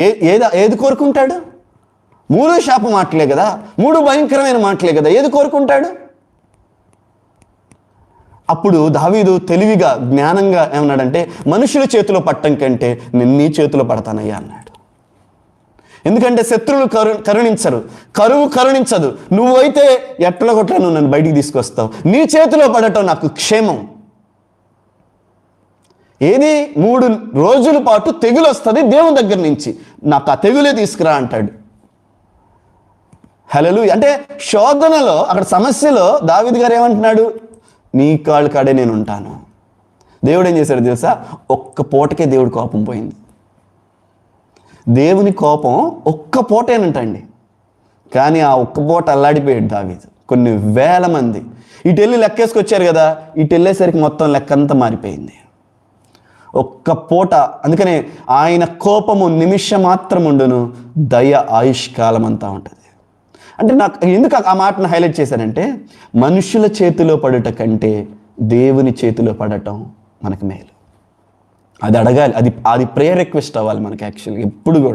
ఏ ఏది ఏది కోరుకుంటాడు? మూడు శాప మాటలే కదా. మూడు భయంకరమైన మాటలే కదా. ఏది కోరుకుంటాడు? అప్పుడు దావీదు తెలివిగా జ్ఞానంగా ఏమన్నాడంటే మనుషుల చేతిలో పట్టం కంటే నేను నీ చేతిలో పడతానయ్యా అన్నాడు. ఎందుకంటే శత్రువులు కరు కరుణించరు. కరువు కరుణించదు. నువ్వైతే ఎట్ల కొట్లా నువ్వు నన్ను బయటికి తీసుకొస్తావు. నీ చేతిలో పడటం నాకు క్షేమం. ఏది? మూడు రోజుల పాటు తెగులు వస్తుంది దేవుని దగ్గర నుంచి. నాకు ఆ తెగులే తీసుకురా అంటాడు. హలలు అంటే శోధనలో అక్కడ సమస్యలో దావిద్ గారు ఏమంటున్నాడు? నీ కాళ్ళు కాడే నేను ఉంటాను దేవుడు ఏం చేశాడు తెలుసా? ఒక్క పూటకే దేవుడి కోపం పోయింది. దేవుని కోపం ఒక్క పూటేనంటండి. కానీ ఆ ఒక్క పూట అల్లాడిపోయాడు దావీదు. కొన్ని వేల మంది. ఇటు వెళ్ళి లెక్కేసుకొచ్చారు కదా ఇటు వెళ్ళేసరికి మొత్తం లెక్కంతా మారిపోయింది. ఒక్క పూట. అందుకనే ఆయన కోపము నిమిషం మాత్రం ఉండును దయ ఆయుష్కాలం అంతా ఉంటుంది. అంటే నాకు ఎందుకు ఆ మాటను హైలైట్ చేశానంటే మనుషుల చేతిలో పడుట కంటే దేవుని చేతిలో పడటం మనకు మేలు. అది అడగాలి అది అది ప్రేయర్ రిక్వెస్ట్ అవ్వాలి మనకి యాక్చువల్గా ఎప్పుడు కూడా.